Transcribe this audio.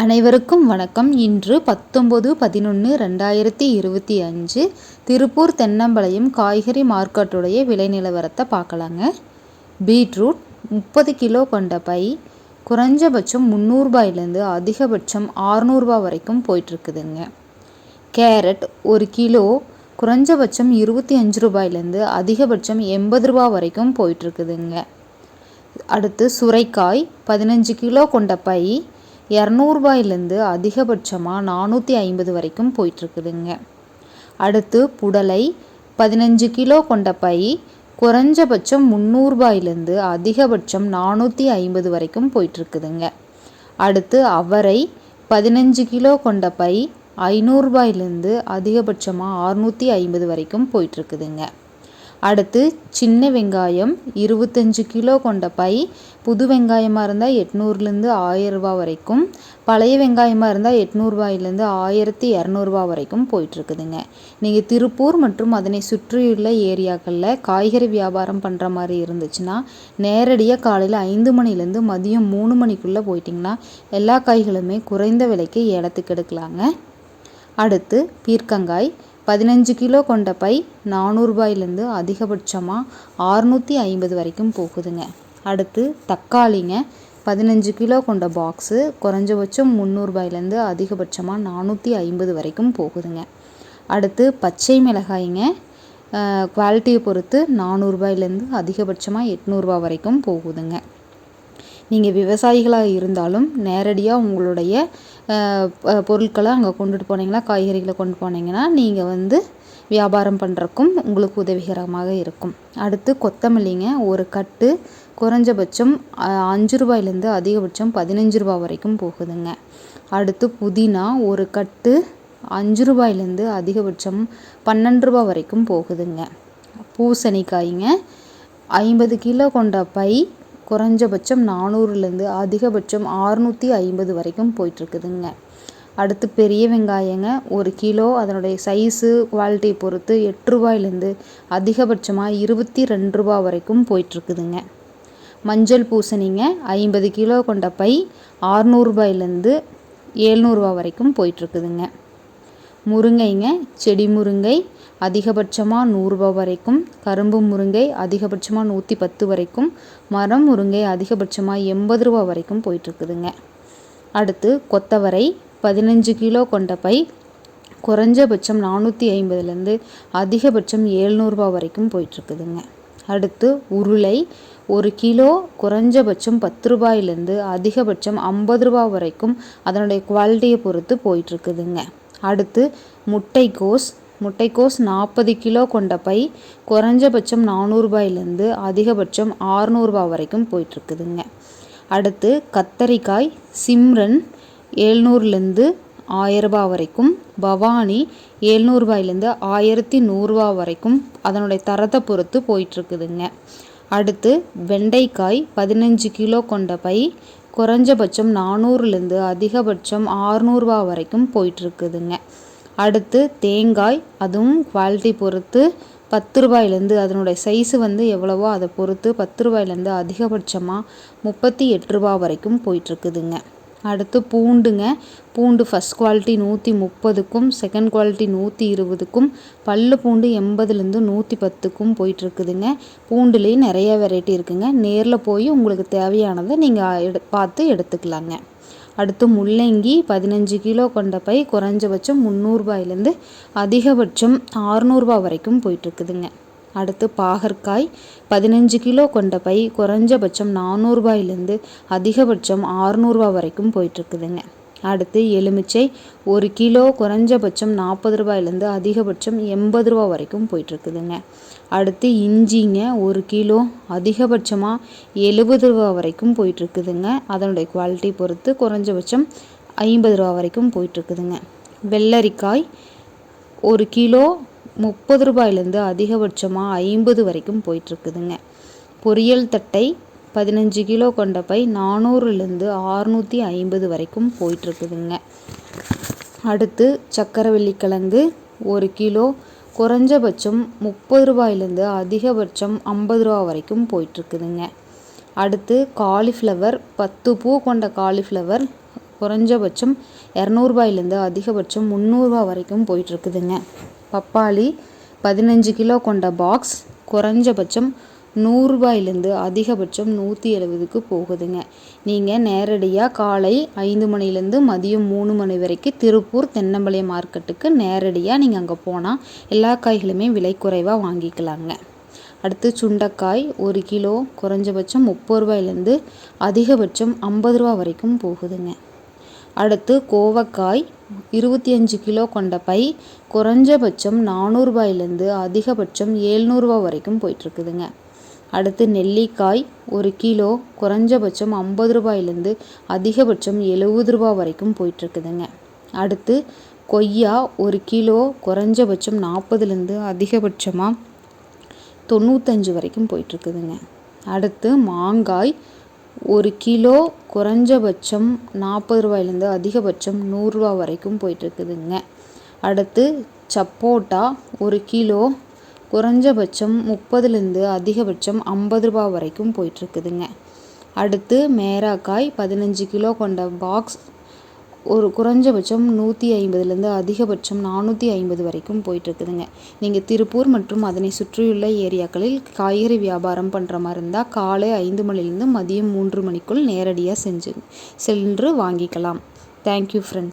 அனைவருக்கும் வணக்கம். இன்று பத்தொம்பது பதினொன்று ரெண்டாயிரத்தி இருபத்தி அஞ்சு திருப்பூர் தென்னம்பாளையம் காய்கறி மார்க்கெட்டுடைய விலை நிலவரத்தை பார்க்கலாங்க. பீட்ரூட் முப்பது கிலோ கொண்ட பை குறைஞ்சபட்சம் முந்நூறுபாயிலேருந்து அதிகபட்சம் ஆறுநூறுபா வரைக்கும் போயிட்டுருக்குதுங்க. கேரட் ஒரு கிலோ குறைஞ்சபட்சம் இருபத்தி அஞ்சு ரூபாயிலேருந்து அதிகபட்சம் எண்பது ரூபா வரைக்கும் போயிட்டுருக்குதுங்க. அடுத்து சுரைக்காய் பதினஞ்சு கிலோ கொண்ட பை இரநூறுபாயிலேருந்து அதிகபட்சமாக நானூற்றி ஐம்பது வரைக்கும் போயிட்டுருக்குதுங்க. அடுத்து புடலை பதினஞ்சு கிலோ கொண்ட பை குறைஞ்சபட்சம் முந்நூறுபாயிலேருந்து அதிகபட்சம் நானூற்றி ஐம்பது வரைக்கும் போயிட்டுருக்குதுங்க. அடுத்து அவரை பதினஞ்சு கிலோ கொண்ட பை ஐநூறுபாயிலேருந்து அதிகபட்சமாக அறுநூற்றி ஐம்பது வரைக்கும் போயிட்டுருக்குதுங்க. அடுத்து சின்ன வெங்காயம் இருபத்தஞ்சி கிலோ கொண்ட பை புது வெங்காயமாக இருந்தால் எட்நூறுலேருந்து ஆயிரரூபா வரைக்கும் பழைய வெங்காயமாக இருந்தால் எட்நூறுபாயிலேருந்து ஆயிரத்தி இரநூறுபா வரைக்கும் போயிட்டுருக்குதுங்க. நீங்கள் திருப்பூர் மற்றும் அதனை சுற்றியுள்ள ஏரியாக்களில் காய்கறி வியாபாரம் பண்ணுற மாதிரி இருந்துச்சுன்னா நேரடியாக காலையில் ஐந்து மணிலேருந்து மதியம் மூணு மணிக்குள்ளே போயிட்டிங்கன்னா எல்லா காய்களுமே குறைந்த விலைக்கு ஏலத்துக்கு எடுக்கலாங்க. அடுத்து பீர்க்கங்காய் பதினஞ்சு கிலோ கொண்ட பை நானூறுபாயிலேருந்து அதிகபட்சமாக ஆறுநூற்றி ஐம்பது வரைக்கும் போகுதுங்க. அடுத்து தக்காளிங்க பதினஞ்சு கிலோ கொண்ட பாக்ஸு குறைஞ்சபட்சம் முந்நூறுபாயிலேருந்து அதிகபட்சமாக நானூற்றி ஐம்பது வரைக்கும் போகுதுங்க. அடுத்து பச்சை மிளகாய்ங்க குவாலிட்டியை பொறுத்து நானூறுபாயிலேருந்து அதிகபட்சமாக எட்நூறுபா வரைக்கும் போகுதுங்க. நீங்கள் விவசாயிகளாக இருந்தாலும் நேரடியாக உங்களுடைய பொருட்களை அங்கே கொண்டுட்டு போனீங்கன்னா காய்கறிகளை கொண்டு போனீங்கன்னா நீங்கள் வந்து வியாபாரம் பண்ணுறக்கும் உங்களுக்கு உதவிகரமாக இருக்கும். அடுத்து கொத்தமல்லிங்க ஒரு கட்டு குறைஞ்சபட்சம் அஞ்சு ரூபாயிலேருந்து அதிகபட்சம் பதினஞ்சு ரூபா வரைக்கும் போகுதுங்க. அடுத்து புதினா ஒரு கட்டு அஞ்சு ரூபாயிலேருந்து அதிகபட்சம் பன்னெண்டு ரூபா வரைக்கும் போகுதுங்க. பூசணிக்காய்ங்க ஐம்பது கிலோ கொண்ட பை குறைஞ்சபட்சம் நானூறுலேருந்து அதிகபட்சம் ஆறுநூற்றி ஐம்பது வரைக்கும் போயிட்டுருக்குதுங்க. அடுத்து பெரிய வெங்காயங்க ஒரு கிலோ அதனுடைய சைஸு குவாலிட்டியை பொறுத்து எட்டுரூபாயிலேருந்து அதிகபட்சமாக இருபத்தி ரெண்டு ரூபா வரைக்கும் போயிட்டுருக்குதுங்க. மஞ்சள் பூசணிங்க ஐம்பது கிலோ கொண்ட பை ஆறுநூறுபாயிலேருந்து ஏழ்நூறுபா வரைக்கும் போயிட்டுருக்குதுங்க. முருங்கைங்க செடி முருங்கை அதிகபட்சமாக நூறுரூபா வரைக்கும் கரும்பு முருங்கை அதிகபட்சமாக நூற்றி பத்து வரைக்கும் மரம் முருங்கை அதிகபட்சமாக எண்பது ரூபா வரைக்கும் போயிட்டுருக்குதுங்க. அடுத்து கொத்தவரை பதினஞ்சு கிலோ கொண்ட பை குறைஞ்சபட்சம் நானூற்றி ஐம்பதுலேருந்து அதிகபட்சம் ஏழ்நூறுபா வரைக்கும் போயிட்டுருக்குதுங்க. அடுத்து உருளை ஒரு கிலோ குறைஞ்சபட்சம் பத்து ரூபாயிலேருந்து அதிகபட்சம் ஐம்பது ரூபா வரைக்கும் அதனுடைய குவாலிட்டியை பொறுத்து போயிட்டுருக்குதுங்க. அடுத்து முட்டைக்கோஸ். முட்டைக்கோஸ் நாற்பது கிலோ கொண்ட பை. குறைஞ்சபட்சம் நானூறுபாயிலேருந்து அதிகபட்சம் ஆறுநூறுபா வரைக்கும் போயிட்டுருக்குதுங்க. அடுத்து கத்தரிக்காய் சிம்ரன் ஏழ்நூறுலேருந்து ஆயரூபா வரைக்கும் பவானி ஏழ்நூறுபாயிலேருந்து ஆயிரத்தி நூறுரூவா வரைக்கும் அதனுடைய தரத்தை பொறுத்து போயிட்டுருக்குதுங்க. அடுத்து வெண்டைக்காய் பதினஞ்சு கிலோ கொண்ட பை குறைஞ்சபட்சம் நானூறுலேருந்து அதிகபட்சம் ஆறுநூறுவா வரைக்கும் போயிட்டுருக்குதுங்க. அடுத்து தேங்காய் அதுவும் குவாலிட்டி பொறுத்து பத்து ரூபாயிலேருந்து அதனுடைய சைஸு வந்து எவ்வளவோ அதை பொறுத்து பத்து ரூபாயிலேருந்து அதிகபட்சமாக முப்பத்தி எட்டு ரூபா வரைக்கும் போயிட்டுருக்குதுங்க. அடுத்து பூண்டுங்க. பூண்டு ஃபஸ்ட் குவாலிட்டி நூற்றி முப்பதுக்கும் செகண்ட் குவாலிட்டி நூற்றி இருபதுக்கும் பல்லு பூண்டு எண்பதுலேருந்து நூற்றி பத்துக்கும் போயிட்டுருக்குதுங்க. பூண்டுலேயும் நிறைய வெரைட்டி இருக்குதுங்க நேரில் போய் உங்களுக்கு தேவையானதை நீங்கள் எடு பார்த்து எடுத்துக்கலாங்க. அடுத்து முள்ளங்கி பதினஞ்சு கிலோ கொண்ட பை குறைஞ்சபட்சம் முந்நூறுபாயிலேருந்து அதிகபட்சம் ஆறுநூறுபா வரைக்கும் போயிட்டுருக்குதுங்க. அடுத்து பாகற்காய் பதினஞ்சு கிலோ கொண்ட பை குறைஞ்சபட்சம் நானூறுபாயிலேருந்து அதிகபட்சம் ஆறுநூறுபா வரைக்கும் போயிட்டுருக்குதுங்க. அடுத்து எலுமிச்சை ஒரு கிலோ குறைஞ்சபட்சம் நாற்பது ரூபாயிலேருந்து அதிகபட்சம் எண்பது ரூபா வரைக்கும் போயிட்டுருக்குதுங்க. அடுத்து இஞ்சிங்க ஒரு கிலோ அதிகபட்சமாக எழுபது ரூபா வரைக்கும் போயிட்டுருக்குதுங்க. அதனுடைய குவாலிட்டி பொறுத்து குறைஞ்சபட்சம் ஐம்பது ரூபா வரைக்கும் போயிட்டுருக்குதுங்க. வெள்ளரிக்காய் ஒரு கிலோ முப்பது ரூபாயிலேருந்து அதிகபட்சமாக ஐம்பது வரைக்கும் போயிட்டுருக்குதுங்க. பொரியல் தட்டை பதினஞ்சு கிலோ கொண்ட பை நானூறுலேருந்து ஆறுநூற்றி ஐம்பது வரைக்கும் போயிட்டுருக்குதுங்க. அடுத்து சக்கரவள்ளி கிழங்கு ஒரு கிலோ குறைஞ்சபட்சம் முப்பது ரூபாயிலேருந்து அதிகபட்சம் ஐம்பது ரூபா வரைக்கும் போயிட்டுருக்குதுங்க. அடுத்து காலிஃப்ளவர் பத்து பூ கொண்ட காலிஃப்ளவர் குறைஞ்சபட்சம் இரநூறுபாயிலேருந்து அதிகபட்சம் முந்நூறுரூவா வரைக்கும் போயிட்டுருக்குதுங்க. பப்பாளி பதினஞ்சு கிலோ கொண்ட பாக்ஸ் குறைஞ்சபட்சம் நூறுரூபாயிலேருந்து அதிகபட்சம் நூற்றி எழுபதுக்கு போகுதுங்க. நீங்கள் நேரடியாக காலை ஐந்து மணிலேருந்து மதியம் மூணு மணி வரைக்கும் திருப்பூர் தென்னம்பாளையம் மார்க்கெட்டுக்கு நேரடியாக நீங்கள் அங்கே போனால் எல்லா காய்களுமே விலை குறைவாக வாங்கிக்கலாங்க. அடுத்து சுண்டைக்காய் ஒரு கிலோ குறைஞ்சபட்சம் முப்பது ரூபாயிலேருந்து அதிகபட்சம் ஐம்பது ரூபா வரைக்கும் போகுதுங்க. அடுத்து கோவக்காய் இருபத்தி அஞ்சு கிலோ கொண்ட பை குறைஞ்சபட்சம் நானூறுபாயிலேருந்து அதிகபட்சம் ஏழ்நூறுபா வரைக்கும் போயிட்டுருக்குதுங்க. அடுத்து நெல்லிக்காய் ஒரு கிலோ குறைஞ்சபட்சம் ஐம்பது ரூபாயிலேருந்து அதிகபட்சம் எழுபது ரூபா வரைக்கும் போயிட்டுருக்குதுங்க. அடுத்து கொய்யா ஒரு கிலோ குறைஞ்சபட்சம் நாற்பதுலேருந்து அதிகபட்சமாக தொண்ணூத்தஞ்சு வரைக்கும் போயிட்டுருக்குதுங்க. அடுத்து மாங்காய் ஒரு கிலோ குறைஞ்சபட்சம் நாற்பது ரூபாயிலேருந்து அதிகபட்சம் நூறுரூவா வரைக்கும் போயிட்டுருக்குதுங்க. அடுத்து சப்போட்டா ஒரு கிலோ குறைஞ்சபட்சம் முப்பதுலேருந்து அதிகபட்சம் ஐம்பது ரூபா வரைக்கும் போயிட்டுருக்குதுங்க. அடுத்து மேராக்காய் பதினஞ்சு கிலோ கொண்ட பாக்ஸ் ஒரு குறைஞ்சபட்சம் நூற்றி ஐம்பதுலேருந்து அதிகபட்சம் நானூற்றி ஐம்பது வரைக்கும் போயிட்டுருக்குதுங்க. நீங்கள் திருப்பூர் மற்றும் அதனை சுற்றியுள்ள ஏரியாக்களில் காய்கறி வியாபாரம் பண்ணுற மாதிரி இருந்தால் காலை ஐந்து மணிலேருந்து மதியம் மூன்று மணிக்குள் நேரடியாக செஞ்சு சென்று வாங்கிக்கலாம். Thank you friend